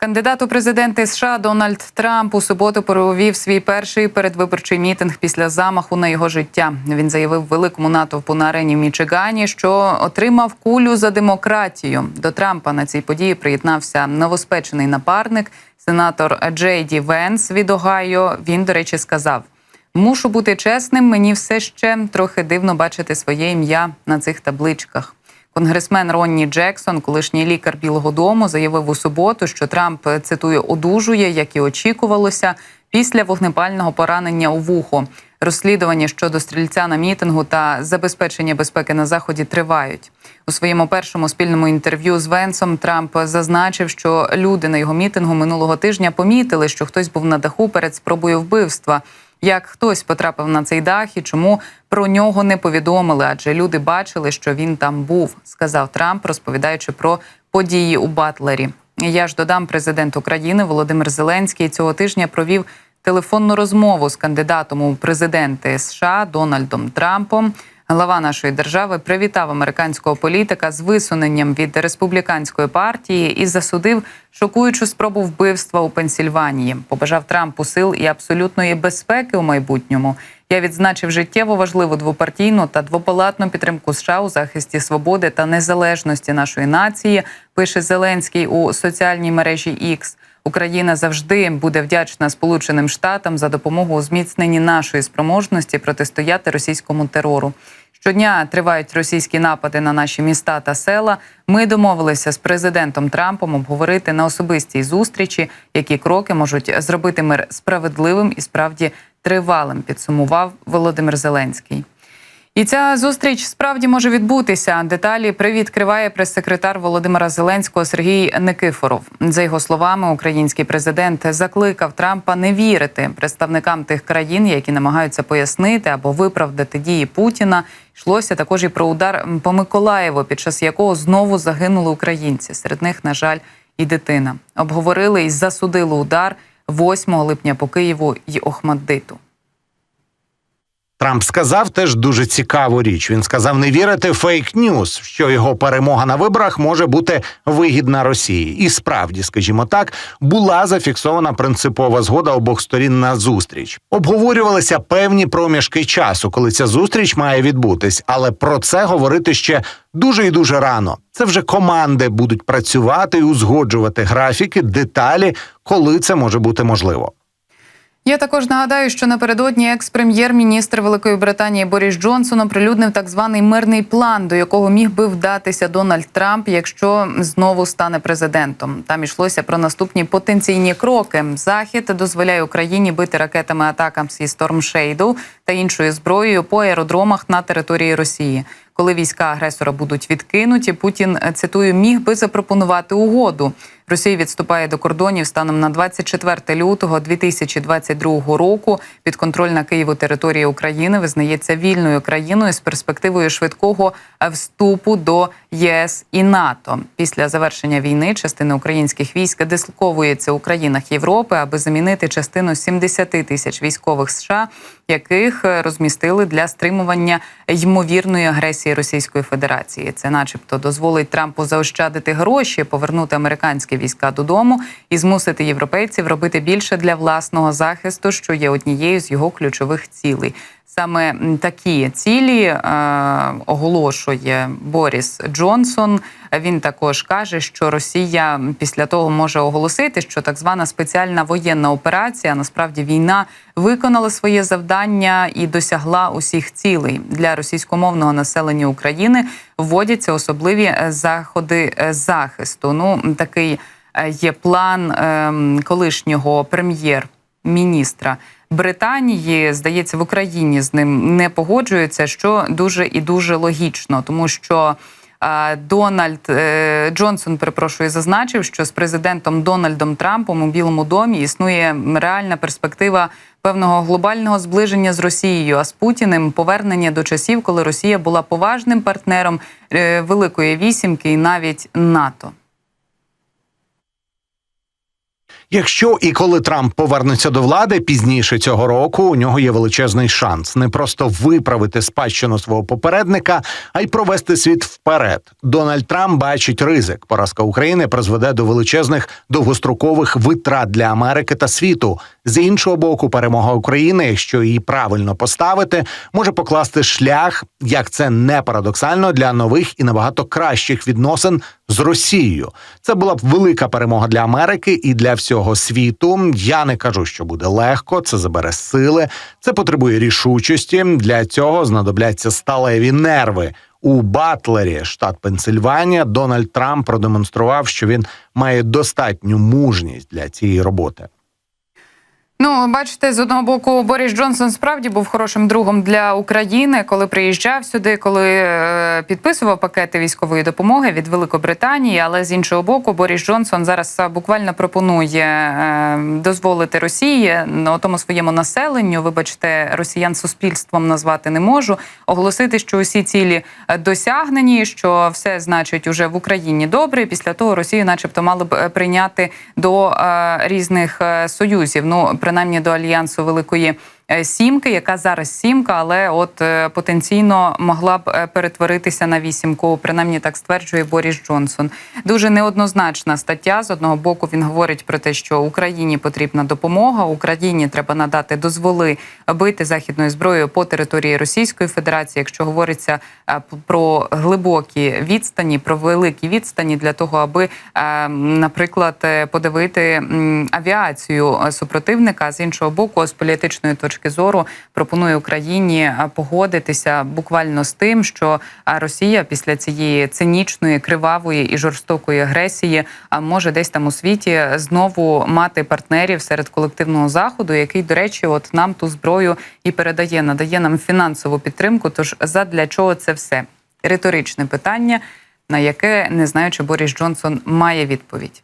Кандидат у президенти США Дональд Трамп у суботу провів свій перший передвиборчий мітинг після замаху на його життя. Він заявив великому натовпу на арені в Мічигані, що отримав кулю за демократію. До Трампа на цій події приєднався новоспечений напарник, сенатор Джей Ді Венс від Огайо. Він, до речі, сказав: мушу бути чесним. Мені все ще трохи дивно бачити своє ім'я на цих табличках. Конгресмен Ронні Джексон, колишній лікар Білого Дому, заявив у суботу, що Трамп цитую одужує, як і очікувалося, після вогнепального поранення у вухо. Розслідування щодо стрільця на мітингу та забезпечення безпеки на заході тривають. У своєму першому спільному інтерв'ю з Венсом Трамп зазначив, що люди на його мітингу минулого тижня помітили, що хтось був на даху перед спробою вбивства. Як хтось потрапив на цей дах і чому про нього не повідомили? Адже люди бачили, що він там був, сказав Трамп, розповідаючи про події у Батлері. Я ж додам, президент України Володимир Зеленський цього тижня провів телефонну розмову з кандидатом у президенти США Дональдом Трампом. Глава нашої держави привітав американського політика з висуненням від республіканської партії і засудив шокуючу спробу вбивства у Пенсільванії. Побажав Трампу сил і абсолютної безпеки у майбутньому. Я відзначив життєво важливу двопартійну та двопалатну підтримку США у захисті свободи та незалежності нашої нації. Пише Зеленський у соціальній мережі X. Україна завжди буде вдячна Сполученим Штатам за допомогу у зміцненні нашої спроможності протистояти російському терору. Щодня тривають російські напади на наші міста та села. Ми домовилися з президентом Трампом обговорити на особистій зустрічі, які кроки можуть зробити мир справедливим і справді тривалим. Підсумував Володимир Зеленський. І ця зустріч справді може відбутися. Деталі привідкриває прес-секретар Володимира Зеленського Сергій Никифоров. За його словами, український президент закликав Трампа не вірити представникам тих країн, які намагаються пояснити або виправдати дії Путіна. Йшлося також і про удар по Миколаєву, під час якого знову загинули українці. Серед них, на жаль, і дитина. Обговорили і засудили удар 8 липня по Києву й Охмаддиту. Трамп сказав теж дуже цікаву річ. Він сказав не вірити в фейк-ньюс, що його перемога на виборах може бути вигідна Росії. І справді, скажімо так, була зафіксована принципова згода обох сторін на зустріч. Обговорювалися певні проміжки часу, коли ця зустріч має відбутись, але про це говорити ще дуже і дуже рано. Це вже команди будуть працювати і узгоджувати графіки, деталі, коли це може бути можливо. Я також нагадаю, що напередодні екс-прем'єр-міністр Великої Британії Боріс Джонсон оприлюднив так званий мирний план, до якого міг би вдатися Дональд Трамп, якщо знову стане президентом. Там йшлося про наступні потенційні кроки. Захід дозволяє Україні бити ракетами атакам зі Стормшейду та іншою зброєю по аеродромах на території Росії. Коли війська агресора будуть відкинуті, Путін цитую міг би запропонувати угоду. Росія відступає до кордонів станом на 24 лютого 2022 року. Підконтрольна Києву територія України визнається вільною країною з перспективою швидкого вступу до ЄС і НАТО. Після завершення війни частина українських військ дислоковується у країнах Європи, аби замінити частину 70 тисяч військових США, яких розмістили для стримування ймовірної агресії Російської Федерації. Це, начебто, дозволить Трампу заощадити гроші, повернути американські війська додому і змусити європейців робити більше для власного захисту, що є однією з його ключових цілей. Саме такі цілі е, оголошує Боріс Джонсон. Він також каже, що Росія після того може оголосити, що так звана спеціальна воєнна операція насправді війна виконала своє завдання і досягла усіх цілей для російськомовного населення України. Вводяться особливі заходи захисту. Ну такий є план е, колишнього прем'єр-міністра. Британії здається в Україні з ним не погоджується, що дуже і дуже логічно, тому що е, Дональд е, Джонсон перепрошую зазначив, що з президентом Дональдом Трампом у Білому домі існує реальна перспектива певного глобального зближення з Росією, а з Путіним повернення до часів, коли Росія була поважним партнером е, Великої вісімки і навіть НАТО. Якщо і коли Трамп повернеться до влади пізніше цього року, у нього є величезний шанс не просто виправити спадщину свого попередника, а й провести світ вперед. Дональд Трамп бачить ризик. Поразка України призведе до величезних довгострокових витрат для Америки та світу. З іншого боку, перемога України, якщо її правильно поставити, може покласти шлях, як це не парадоксально для нових і набагато кращих відносин з Росією. Це була б велика перемога для Америки і для всього світу. Я не кажу, що буде легко. Це забере сили, це потребує рішучості. Для цього знадобляться сталеві нерви. У Батлері, штат Пенсильванія, Дональд Трамп продемонстрував, що він має достатню мужність для цієї роботи. Ну, бачите, з одного боку, Борис Джонсон справді був хорошим другом для України, коли приїжджав сюди, коли е, підписував пакети військової допомоги від Великобританії. Але з іншого боку, Борис Джонсон зараз буквально пропонує е, дозволити Росії на тому своєму населенню, вибачте, росіян суспільством назвати не можу, оголосити, що усі цілі е, досягнені, що все значить уже в Україні добре. Після того Росію, начебто, мали б прийняти до різних союзів. Ну принаймні до альянсу Великої Сімки, яка зараз сімка, але от е, потенційно могла б е, перетворитися на вісімку. Принаймні так стверджує Борис Джонсон. Дуже неоднозначна стаття. З одного боку він говорить про те, що Україні потрібна допомога. Україні треба надати дозволи бити західною зброєю по території Російської Федерації. Якщо говориться е, про глибокі відстані, про великі відстані для того, аби, е, наприклад, е, подавити м, авіацію е, супротивника. З іншого боку, з політичної точки зору пропонує Україні е, погодитися буквально з тим, що е, Росія після цієї цинічної, кривавої і жорстокої агресії а може десь там у світі знову мати партнерів серед колективного заходу, який, до речі, от нам ту зброю і передає, надає нам фінансову підтримку. Тож задля чого це все? Риторичне питання, на яке не знаю, чи Борис Джонсон має відповідь.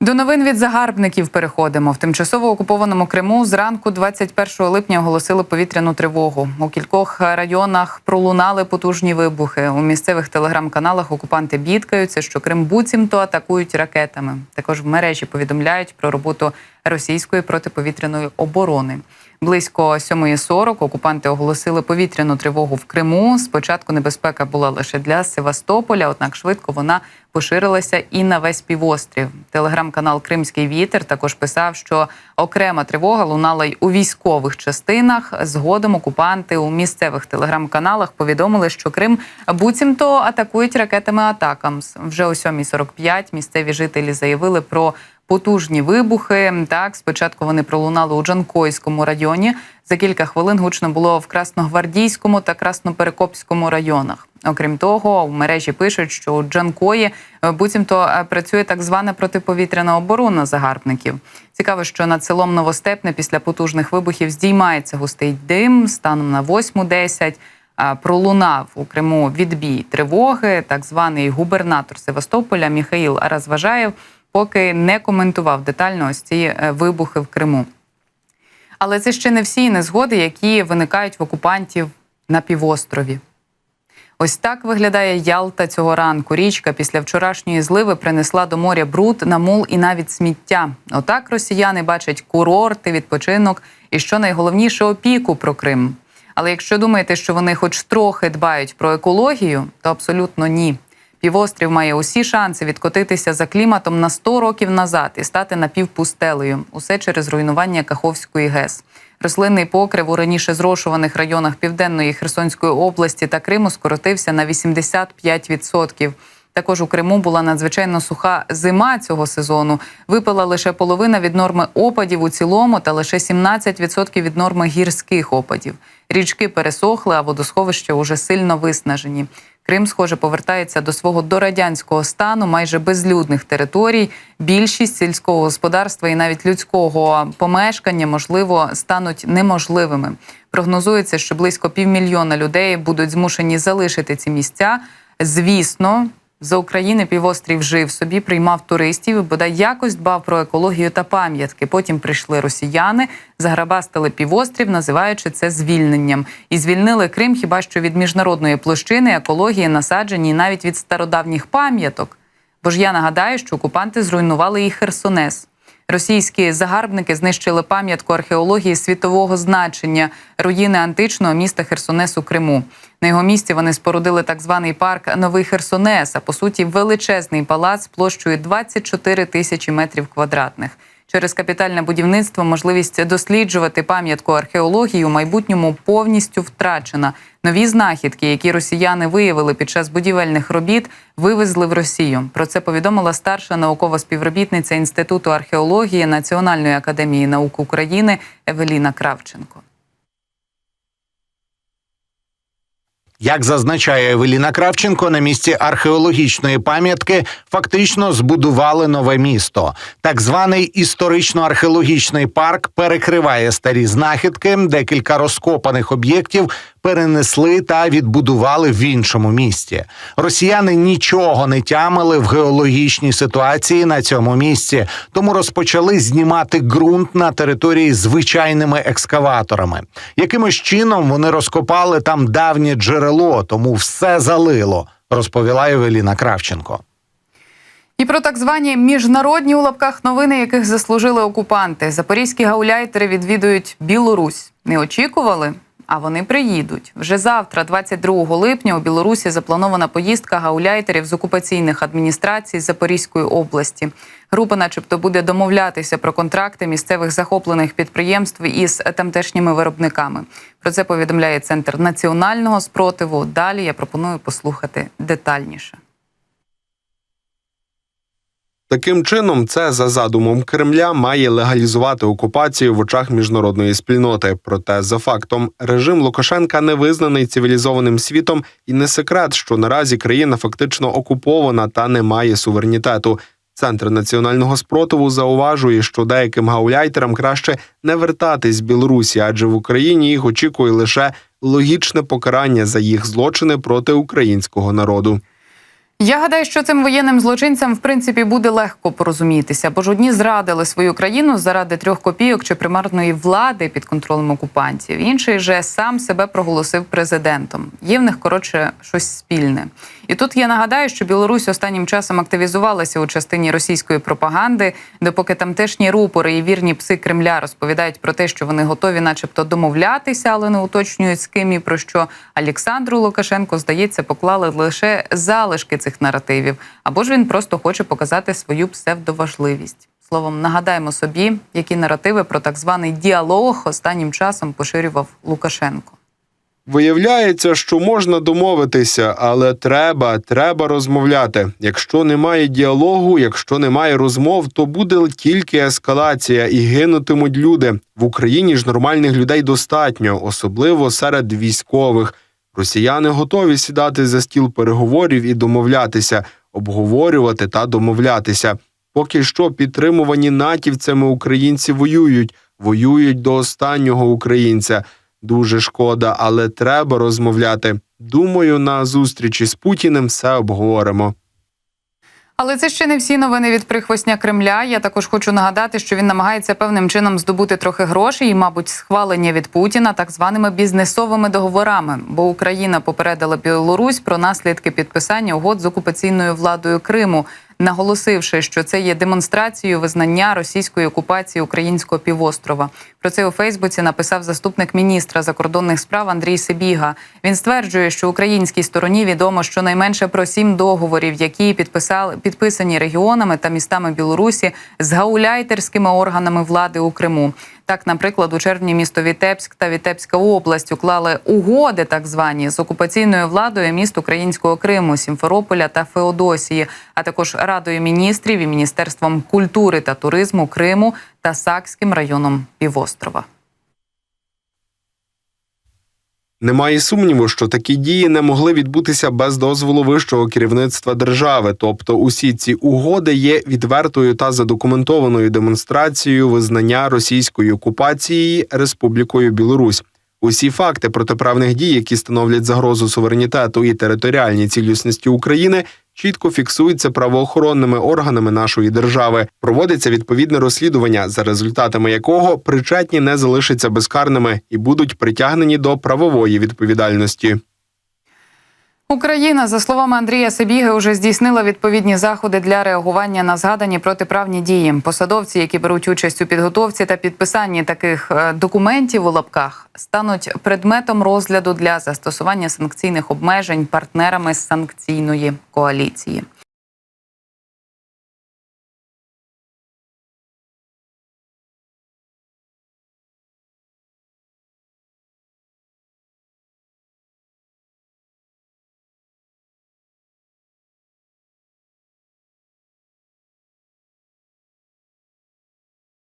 До новин від загарбників переходимо. В тимчасово окупованому Криму зранку 21 липня оголосили повітряну тривогу. У кількох районах пролунали потужні вибухи. У місцевих телеграм-каналах окупанти бідкаються, що Крим буцімто атакують ракетами. Також в мережі повідомляють про роботу російської протиповітряної оборони. Близько 7.40 окупанти оголосили повітряну тривогу в Криму. Спочатку небезпека була лише для Севастополя, однак швидко вона поширилася і на весь півострів. Телеграм-канал Кримський вітер також писав, що окрема тривога лунала й у військових частинах. Згодом окупанти у місцевих телеграм-каналах повідомили, що Крим буцімто атакують ракетами Атакамс. Вже о 7.45 місцеві жителі заявили про потужні вибухи. Так, спочатку вони пролунали у Джанкойському районі. За кілька хвилин гучно було в Красногвардійському та Красноперекопському районах. Окрім того, в мережі пишуть, що у Джанкої е, буцімто е, працює так звана протиповітряна оборона загарбників. Цікаво, що над селом Новостепне після потужних вибухів здіймається густий дим станом на 8.10 а, пролунав у Криму відбій тривоги. Так званий губернатор Севастополя Міхаїл Розважаєв поки не коментував детально ось ці е, вибухи в Криму. Але це ще не всі незгоди, які виникають в окупантів на півострові. Ось так виглядає Ялта цього ранку. Річка після вчорашньої зливи принесла до моря бруд, намул і навіть сміття. Отак росіяни бачать курорти, відпочинок і що найголовніше опіку про Крим. Але якщо думаєте, що вони хоч трохи дбають про екологію, то абсолютно ні. Півострів має усі шанси відкотитися за кліматом на 100 років назад і стати напівпустелею. Усе через руйнування Каховської ГЕС. Рослинний покрив у раніше зрошуваних районах Південної Херсонської області та Криму скоротився на 85%. Також у Криму була надзвичайно суха зима цього сезону. Випала лише половина від норми опадів у цілому та лише 17% від норми гірських опадів. Річки пересохли, а водосховища уже сильно виснажені. Крим, схоже, повертається до свого дорадянського стану, майже безлюдних територій. Більшість сільського господарства і навіть людського помешкання, можливо, стануть неможливими. Прогнозується, що близько півмільйона людей будуть змушені залишити ці місця. Звісно, за України півострів жив собі, приймав туристів і бодай якось дбав про екологію та пам'ятки. Потім прийшли росіяни, заграбастили півострів, називаючи це звільненням, і звільнили Крим хіба що від міжнародної площини, екології, насаджені і навіть від стародавніх пам'яток. Бо ж я нагадаю, що окупанти зруйнували і Херсонес. Російські загарбники знищили пам'ятку археології світового значення руїни античного міста Херсонес у Криму. На його місці вони спорудили так званий парк Новий Херсонес, а по суті величезний палац площею 24 тисячі метрів квадратних. Через капітальне будівництво можливість досліджувати пам'ятку археології у майбутньому повністю втрачена. Нові знахідки, які росіяни виявили під час будівельних робіт, вивезли в Росію. Про це повідомила старша наукова співробітниця Інституту археології Національної академії наук України Евеліна Кравченко. Як зазначає Евеліна Кравченко, на місці археологічної пам'ятки фактично збудували нове місто. Так званий історично-археологічний парк перекриває старі знахідки. Декілька розкопаних об'єктів перенесли та відбудували в іншому місті. Росіяни нічого не тямили в геологічній ситуації на цьому місці, тому розпочали знімати ґрунт на території звичайними екскаваторами. Якимось чином вони розкопали там давнє джерело, тому все залило, розповіла Евеліна Кравченко. І про так звані міжнародні у лапках новини, яких заслужили окупанти. Запорізькі гауляйтери відвідують Білорусь. Не очікували, а вони приїдуть. Вже завтра, 22 липня, у Білорусі запланована поїздка гауляйтерів з окупаційних адміністрацій Запорізької області. Група, начебто, буде домовлятися про контракти місцевих захоплених підприємств із тамтешніми виробниками. Про це повідомляє Центр національного спротиву. Далі я пропоную послухати детальніше. Таким чином, це за задумом Кремля має легалізувати окупацію в очах міжнародної спільноти. Проте, за фактом, режим Лукашенка не визнаний цивілізованим світом, і не секрет, що наразі країна фактично окупована та не має суверенітету. Центр національного спротиву зауважує, що деяким гауляйтерам краще не вертатись з Білорусі, адже в Україні їх очікує лише логічне покарання за їх злочини проти українського народу. Я гадаю, що цим воєнним злочинцям в принципі буде легко порозумітися, бо ж одні зрадили свою країну заради трьох копійок чи примарної влади під контролем окупантів. Інший же сам себе проголосив президентом. Є в них коротше щось спільне. І тут я нагадаю, що Білорусь останнім часом активізувалася у частині російської пропаганди, допоки тамтешні рупори і вірні пси Кремля розповідають про те, що вони готові, начебто, домовлятися, але не уточнюють з ким і про що Олександру Лукашенко здається поклали лише залишки цих наративів, або ж він просто хоче показати свою псевдоважливість. Словом, нагадаємо собі, які наративи про так званий діалог останнім часом поширював Лукашенко. Виявляється, що можна домовитися, але треба, треба розмовляти. Якщо немає діалогу, якщо немає розмов, то буде тільки ескалація і гинутимуть люди. В Україні ж нормальних людей достатньо, особливо серед військових. Росіяни готові сідати за стіл переговорів і домовлятися, обговорювати та домовлятися. Поки що підтримувані натівцями українці воюють, воюють до останнього українця. Дуже шкода, але треба розмовляти. Думаю, на зустрічі з Путіним все обговоримо. Але це ще не всі новини від прихвостня Кремля. Я також хочу нагадати, що він намагається певним чином здобути трохи грошей і, мабуть, схвалення від Путіна так званими бізнесовими договорами. Бо Україна попередила Білорусь про наслідки підписання угод з окупаційною владою Криму, наголосивши, що це є демонстрацією визнання російської окупації українського півострова. Про це у Фейсбуці написав заступник міністра закордонних справ Андрій Сибіга. Він стверджує, що українській стороні відомо щонайменше про сім договорів, які підписали підписані регіонами та містами Білорусі з гауляйтерськими органами влади у Криму. Так, наприклад, у червні місто Вітебськ та Вітебська область уклали угоди, так звані, з окупаційною владою міст Українського Криму, Сімферополя та Феодосії, а також Радою міністрів і Міністерством культури та туризму Криму та Сакським районом півострова. Немає сумніву, що такі дії не могли відбутися без дозволу вищого керівництва держави. Тобто, усі ці угоди є відвертою та задокументованою демонстрацією визнання російської окупації Республікою Білорусь. Усі факти протиправних дій, які становлять загрозу суверенітету і територіальній цілісності України, чітко фіксуються правоохоронними органами нашої держави. Проводиться відповідне розслідування, за результатами якого причетні не залишаться безкарними і будуть притягнені до правової відповідальності. Україна, за словами Андрія Сибіги, уже здійснила відповідні заходи для реагування на згадані протиправні дії. Посадовці, які беруть участь у підготовці та підписанні таких е, документів у лапках, стануть предметом розгляду для застосування санкційних обмежень партнерами санкційної коаліції.